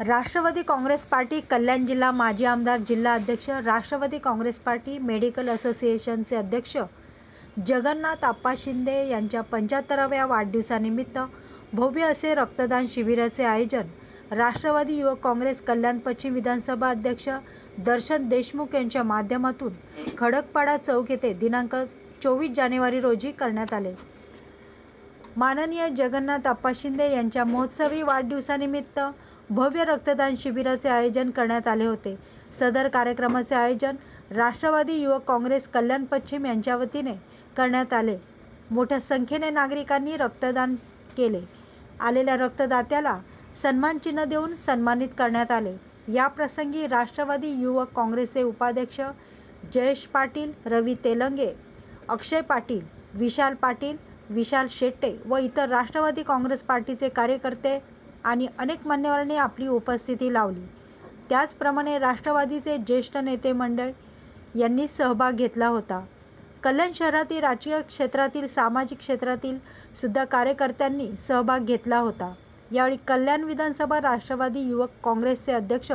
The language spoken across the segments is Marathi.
राष्ट्रवादी काँग्रेस पार्टी कल्याण जिल्हा माजी आमदार जिल्हा अध्यक्ष राष्ट्रवादी काँग्रेस पार्टी मेडिकल असोसिएशनचे अध्यक्ष जगन्नाथ आप्पा शिंदे यांच्या पंच्याहत्तराव्या वाढदिवसानिमित्त भव्य असे रक्तदान शिबिराचे आयोजन राष्ट्रवादी युवक काँग्रेस कल्याण पश्चिम विधानसभा अध्यक्ष दर्शन देशमुख यांच्या माध्यमातून खडकपाडा चौक येथे दिनांक चोवीस जानेवारी रोजी करण्यात आले. माननीय जगन्नाथ आप्पा शिंदे यांच्या महोत्सवी वाढदिवसानिमित्त भव्य रक्तदान शिबिराचे आयोजन करण्यात आले होते. सदर कार्यक्रमाचे आयोजन राष्ट्रवादी युवक काँग्रेस कल्याण पश्चिम यांच्या वतीने करण्यात आले. मोठ्या संख्येने नागरिकांनी रक्तदान केले. आलेल्या रक्तदात्याला सन्मानचिन्ह देऊन सन्मानित करण्यात आले. या प्रसंगी राष्ट्रवादी युवक काँग्रेसचे उपाध्यक्ष जयेश पाटील रवी तेलंगे अक्षय पाटील विशाल पाटील विशाल शेट्टे व इतर राष्ट्रवादी काँग्रेस पार्टीचे कार्यकर्ते आणि अनेक मान्यवरांनी आपली उपस्थिती लावली. त्याचप्रमाणे राष्ट्रवादीचे ज्येष्ठ नेते मंडळ यांनी सहभाग घेतला होता. कल्याण शहरातील राजकीय क्षेत्रातील सामाजिक क्षेत्रातील सुद्धा कार्यकर्त्यांनी सहभाग घेतला होता. यावेळी कल्याण विधानसभा राष्ट्रवादी युवक काँग्रेसचे अध्यक्ष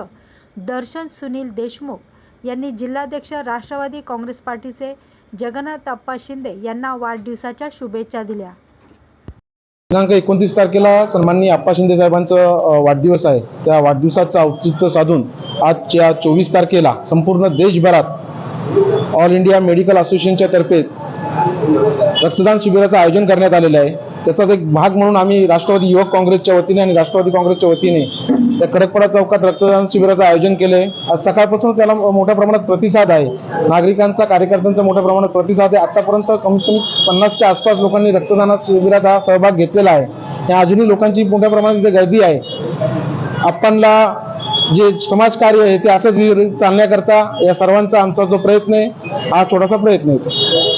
दर्शन सुनील देशमुख यांनी जिल्हाध्यक्ष राष्ट्रवादी काँग्रेस पार्टीचे जगन्नाथ अप्पा शिंदे यांना वाढदिवसाच्या शुभेच्छा दिल्या. दिनांक एकोणतीस तारखेला सन्माननीय आप्पा शिंदे साहेबांचं वाढदिवस आहे. त्या वाढदिवसाचं औचित्य साधून आजच्या चोवीस तारखेला संपूर्ण देशभरात ऑल इंडिया मेडिकल असोसिएशनच्या तर्फे रक्तदान शिबिराचं आयोजन करण्यात आलेलं आहे. त्याचाच एक भाग म्हणून आम्ही राष्ट्रवादी युवक काँग्रेसच्या वतीने आणि राष्ट्रवादी काँग्रेसच्या वतीने त्या कडकपडा चौकात रक्तदान शिबिराचं आयोजन केले आज सकाळपासून त्याला मोठ्या प्रमाणात प्रतिसाद आहे. नागरिकांचा कार्यकर्त्यांचा मोठ्या प्रमाणात प्रतिसाद आहे. आतापर्यंत कमीत कमी पन्नासच्या आसपास लोकांनी रक्तदानात शिबिरात हा सहभाग घेतलेला आहे. या अजूनही लोकांची मोठ्या प्रमाणात इथे गर्दी आहे. आपणला जे समाजकार्य आहे ते असंच चालण्याकरता या सर्वांचा आमचा जो प्रयत्न आहे हा छोटासा प्रयत्न आहे.